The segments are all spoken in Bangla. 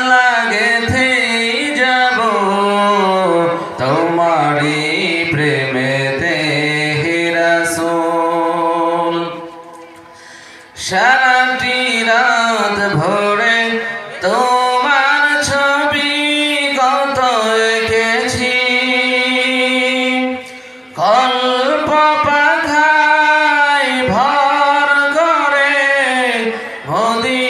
মালা গেথে যাব। তোমারই প্রেমেতে রাসূল। সারাটি রাত ভরে তোমার ছবি কত এঁকেছি। কল্প পাখায় ভর করে মদিনার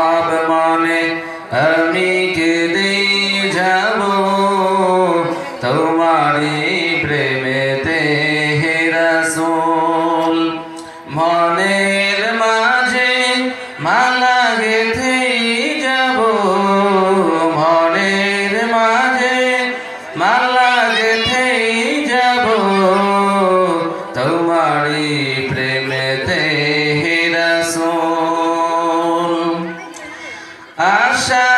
নীরব মনে আমি কেঁদে যাব Hashem.